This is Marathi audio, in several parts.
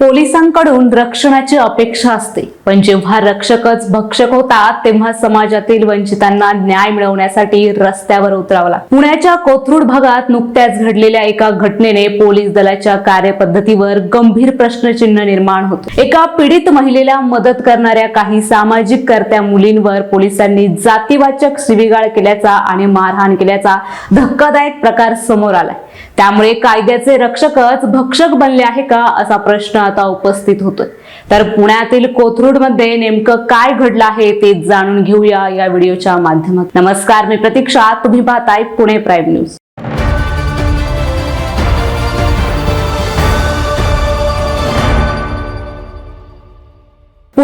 पोलिसांकडून रक्षणाची अपेक्षा असते. पण जेव्हा रक्षकच भक्षक होतात तेव्हा समाजातील वंचितांना न्याय मिळवण्यासाठी रस्त्यावर उतरावं लागतं. पुण्याच्या कोथरूड भागात नुकत्याच घडलेल्या एका घटनेने पोलीस दलाच्या कार्यपद्धतीवर गंभीर प्रश्नचिन्ह निर्माण होतो. एका पीडित महिलेला मदत करणाऱ्या काही सामाजिक कर्त्या मुलींवर पोलिसांनी जातीवाचक शिवीगाळ केल्याचा आणि मारहाण केल्याचा धक्कादायक प्रकार समोर आलाय. त्यामुळे कायद्याचे रक्षकच भक्षक बनले आहे का असा प्रश्न आता उपस्थित होतोय. तर पुण्यातील कोथरूडमध्ये नेमकं काय घडलं आहे ते जाणून घेऊया या व्हिडिओच्या माध्यमात नमस्कार मी प्रतीक्षा. तुम्ही पाहताय पुणे प्राईम न्यूज.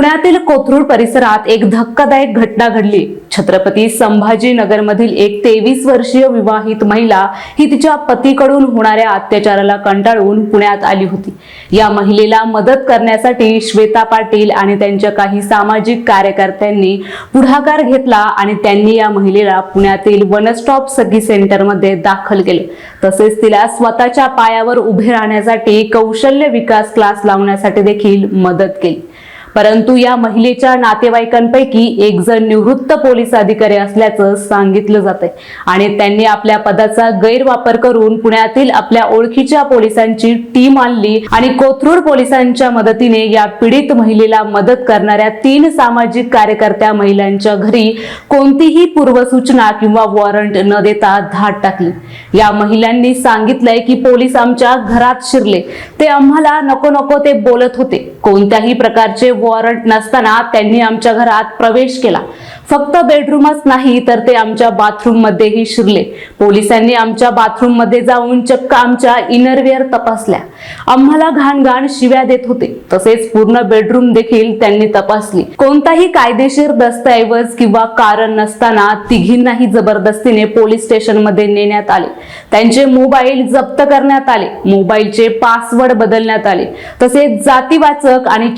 पुण्यातील कोथरूड परिसरात एक धक्कादायक घटना घडली. छत्रपती संभाजीनगरमधील एक तेवीस वर्षीय विवाहित महिला ही तिच्या पतीकडून होणाऱ्या अत्याचाराला कंटाळून पुण्यात आली होती. या महिलेला मदत करण्यासाठी श्वेता पाटील आणि त्यांच्या काही सामाजिक कार्यकर्त्यांनी पुढाकार घेतला आणि त्यांनी या महिलेला पुण्यातील वनस्टॉप सगी सखी सेंटरमध्ये दाखल केले. तसेच तिला स्वतःच्या पायावर उभे राहण्यासाठी कौशल्य विकास क्लास लावण्यासाठी देखील मदत केली. परंतु या महिलेच्या नातेवाईकांपैकी एक जण निवृत्त पोलीस अधिकारी असल्याचं सांगितलं जात आहे आणि त्यांनी आपल्या पदाचा गैरवापर करून पुण्यातील आपल्या ओळखीच्या पोलिसांची टीम आणली आणि कोथरूड पोलिसांच्या मदतीने या पीडित महिलेला मदत करणाऱ्या तीन सामाजिक कार्यकर्त्या महिलांच्या घरी कोणतीही पूर्वसूचना किंवा वॉरंट न देता धाड टाकली. या महिलांनी सांगितलंय की पोलीस आमच्या घरात शिरले. ते आम्हाला नको नको ते बोलत होते. कोणत्याही प्रकारचे वॉरंट नसताना त्यांनी आमच्या घरात प्रवेश केला. फक्त बेडरूमच नाही तर ते आमच्या बाथरूम मध्येही शिरले. पोलिसांनी आमच्या बाथरूममध्ये जाऊन चक्क आमच्या इनरवेअर तपासल्या. आम्हाला घाण घाण शिव्या देत होते. तसेच पूर्ण बेडरूम देखील त्यांनी तपासली. कोणताही कायदेशीर दस्तऐवज किंवा कारण नसताना तिघींनाही जबरदस्तीने पोलीस स्टेशनमध्ये नेण्यात आले. त्यांचे मोबाईल जप्त करण्यात आले. मोबाईलचे पासवर्ड बदलण्यात आले. तसेच जातीवाचक आणि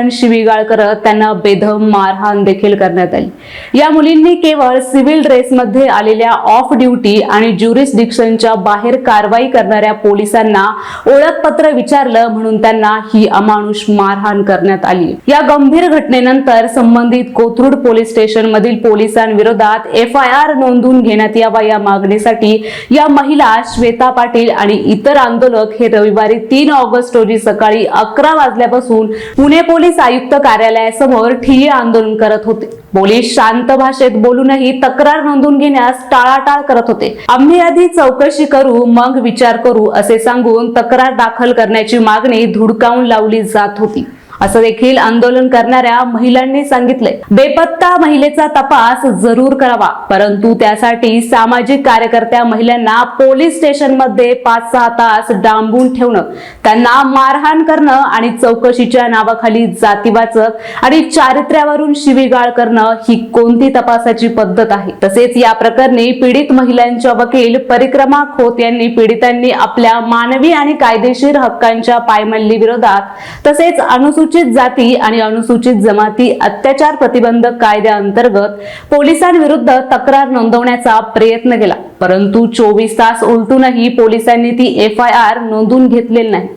चारित्र्यहनन शिवीगाळ करत त्यांना बेदम मारहाण देखील करण्यात आली. या मुलींनी केवळ सिव्हिल ड्रेसमध्ये आलेल्या ऑफ ड्युटी आणि ज्युरिस्डिक्शनच्या बाहेर कारवाई करणाऱ्या पोलिसांना ओळखपत्र विचारलं म्हणून त्यांना ही अमानुष मारहाण करण्यात आली. या गंभीर घटनेनंतर संबंधित कोथरूड पोलीस स्टेशन मधील पोलिसांविरोधात एफ आय आर नोंदवून घेण्यात यावा या मागणीसाठी या महिला श्वेता पाटील आणि इतर आंदोलक हे रविवारी तीन ऑगस्ट रोजी सकाळी अकरा वाजल्यापासून पुणे पोलीस आयुक्त कार्यालयासमोर ठिय्या आंदोलन करत होते. पोलीस शांत भाषेत बोलूनही तक्रार नोंदवून घेण्यास टाळाटाळ करत होते. आम्ही आधी चौकशी करू मग विचार करू असे सांगून तक्रार दाखल करण्याची मागणी धुडकावून लावली जात होती. असं देखील आंदोलन करणाऱ्या महिलांनी सांगितलंय. बेपत्ता महिलेचा तपास जरूर करावा परंतु त्यासाठी सामाजिक कार्यकर्त्या महिलांना पोलीस स्टेशनमध्ये पाच सहा तास डांबून ठेवणं त्यांना मारहाण करणं आणि चौकशीच्या नावाखाली जातीवाचक आणि चारित्र्यावरून शिवीगाळ करणं ही कोणती तपासाची पद्धत आहे? तसेच या प्रकरणी पीडित महिलांच्या वकील परिक्रमा खोत यांनी पीडितांनी आपल्या मानवी आणि कायदेशीर हक्कांच्या पायमल्ली विरोधात तसेच अनुसूचित जाती आणि अनुसूचित जमाती अत्याचार प्रतिबंधक कायद्याअंतर्गत पोलिसांविरुद्ध तक्रार नोंदवण्याचा प्रयत्न केला. परंतु चोवीस तास उलटूनही पोलिसांनी ती एफ आय आर नोंदून घेतलेली नाही.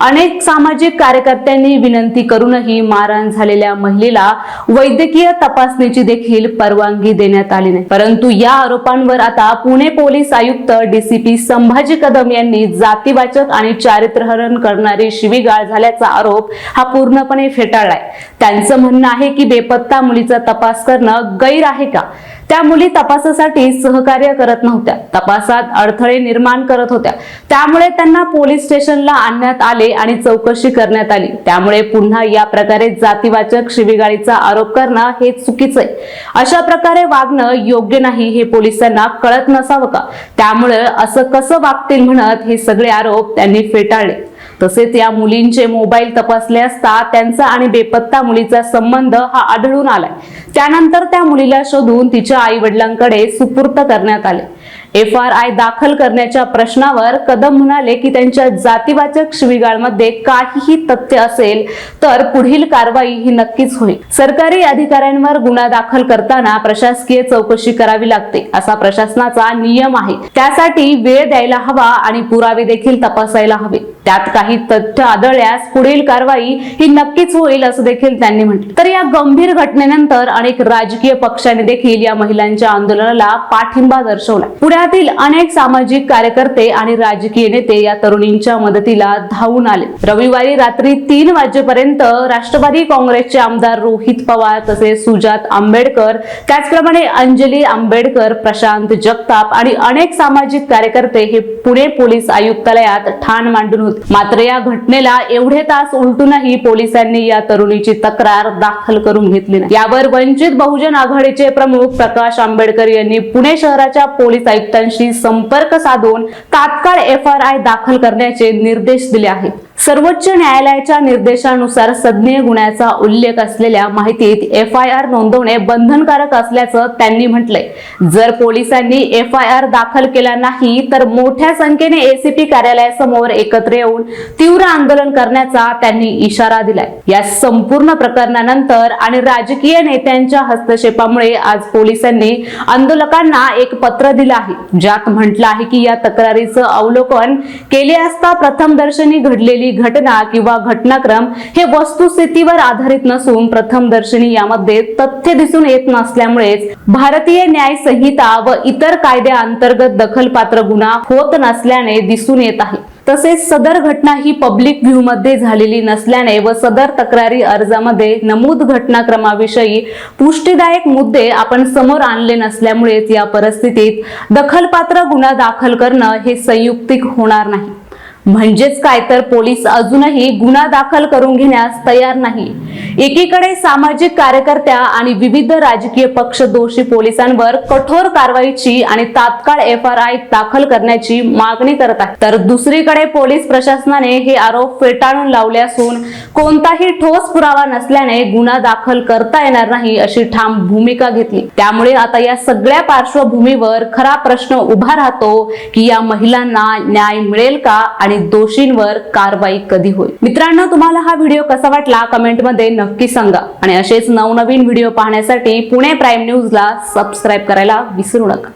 अनेक सामाजिक कार्यकर्त्यांनी विनंती करूनही मारहाण झालेल्या महिलेला वैद्यकीय तपासणीची देखील परवानगी देण्यात आली नाही. परंतु या आरोपांवर आता पुणे पोलीस आयुक्त डीसीपी संभाजी कदम यांनी जातीवाचक आणि चारित्र्यहरण करणारी शिवीगाळ झाल्याचा आरोप हा पूर्णपणे फेटाळलाय. त्यांचं म्हणणं आहे की बेपत्ता मुलीचा तपास करणं गैर आहे का? त्या मुली तपासासाठी सहकार्य करत नव्हत्या. तपासात अडथळे निर्माण करत होत्या. त्यामुळे त्यांना पोलीस स्टेशनला आणण्यात आले आणि चौकशी करण्यात आली. त्यामुळे पुन्हा या प्रकारे जातीवाचक शिवीगाळीचा आरोप करणं हे चुकीचं आहे अशा प्रकारे वागणं योग्य नाही हे पोलिसांना कळत नसावं का? त्यामुळे असं कसं वागतील म्हणत हे सगळे आरोप त्यांनी फेटाळले. तसेच या मुलींचे मोबाईल तपासले असता त्यांचा आणि बेपत्ता मुलीचा संबंध हा आढळून आलाय. त्यानंतर त्या मुलीला शोधून तिच्या आई वडिलांकडे सुपूर्त करण्यात आले. एफ आर आय दाखल करण्याच्या प्रश्नावर कदम म्हणाले की त्यांच्या जातीवाचक शिवीगाळमध्ये काहीही तथ्य असेल तर पुढील कारवाई ही नक्कीच होईल. सरकारी अधिकाऱ्यांवर गुन्हा दाखल करताना प्रशासकीय चौकशी करावी लागते असा प्रशासनाचा नियम आहे. त्यासाठी वेळ द्यायला हवा आणि पुरावे देखील तपासायला हवे. त्यात काही तथ्य आदळल्यास पुढील कारवाई ही नक्कीच होईल असं देखील त्यांनी म्हटलं. तर या गंभीर घटनेनंतर अनेक राजकीय पक्षांनी देखील या महिलांच्या आंदोलनाला पाठिंबा दर्शवला. पुण्यातील अनेक सामाजिक कार्यकर्ते आणि राजकीय नेते या तरुणींच्या मदतीला धावून आले. रविवारी रात्री तीन वाजेपर्यंत राष्ट्रवादी काँग्रेसचे आमदार रोहित पवार तसेच सुजात आंबेडकर त्याचप्रमाणे अंजली आंबेडकर प्रशांत जगताप आणि अनेक सामाजिक कार्यकर्ते हे पुणे पोलीस आयुक्तालयात ठाण मांडून होते. मात्र या घटनेला एवढे तास उलटूनही पोलिसांनी या तरुणीची तक्रार दाखल करून घेतली नाही. यावर वंचित बहुजन आघाडीचे प्रमुख प्रकाश आंबेडकर यांनी पुणे शहराच्या पोलीस आयुक्तांशी संपर्क साधून तात्काळ एफ आर आय दाखल करण्याचे निर्देश दिले आहेत. सर्वोच्च न्यायालयाच्या निर्देशानुसार सज्ञ गुन्ह्याचा उल्लेख असलेल्या माहितीत एफ आय आर नोंदवणे बंधनकारक असल्याचं त्यांनी म्हटलंय. जर पोलिसांनी एफ आय आर दाखल केला नाही तर मोठ्या संख्येने एसीपी कार्यालयासमोर एकत्र येऊन तीव्र आंदोलन करण्याचा त्यांनी इशारा दिलाय. या संपूर्ण प्रकरणानंतर आणि राजकीय नेत्यांच्या हस्तक्षेपामुळे आज पोलिसांनी आंदोलकांना एक पत्र दिलं आहे ज्यात म्हटलं आहे की या तक्रारीचं अवलोकन केले असता प्रथमदर्शनी घडलेली घडलेली घटना किंवा घटनाक्रम हे वस्तुस्थितीवर आधारित नसून प्रथमदर्शनी यामध्ये तथ्य दिसून येत नसल्यामुळेच भारतीय न्याय संहिता व इतर कायद्याअंतर्गत दखलपात्र गुन्हा होत नसल्याने दिसून येत आहे. तसेच सदर घटना ही पब्लिक व्ह्यू मध्ये झालेली नसल्याने व सदर तक्रारी अर्जामध्ये नमूद घटनाक्रमाविषयी पुष्टीदायक मुद्दे आपण समोर आणले नसल्यामुळेच या परिस्थितीत दखलपात्र गुन्हा दाखल करणं हे संयुक्तिक होणार नाही. म्हणजेच काय तर पोलीस अजूनही गुन्हा दाखल करून घेण्यास तयार नाही. एकीकडे सामाजिक कार्यकर्त्या आणि विविध राजकीय पक्ष दोषी पोलिसांवर कठोर कारवाईची आणि तात्काळ एफ आर आय दाखल करण्याची मागणी करत आहे तर दुसरीकडे पोलीस प्रशासनाने हे आरोप फेटाळून लावले असून कोणताही ठोस पुरावा नसल्याने गुन्हा दाखल करता येणार नाही अशी ठाम भूमिका घेतली. त्यामुळे आता या सगळ्या पार्श्वभूमीवर खरा प्रश्न उभा राहतो की या महिलांना न्याय मिळेल का आणि दोषींवर कारवाई कधी होईल. मित्रांनो तुम्हाला हा व्हिडिओ कसा वाटला कमेंटमध्ये नक्की सांगा. आणि असेच नवनवीन व्हिडिओ पाहण्यासाठी पुणे प्राईम न्यूजला सबस्क्राईब करायला विसरू नका.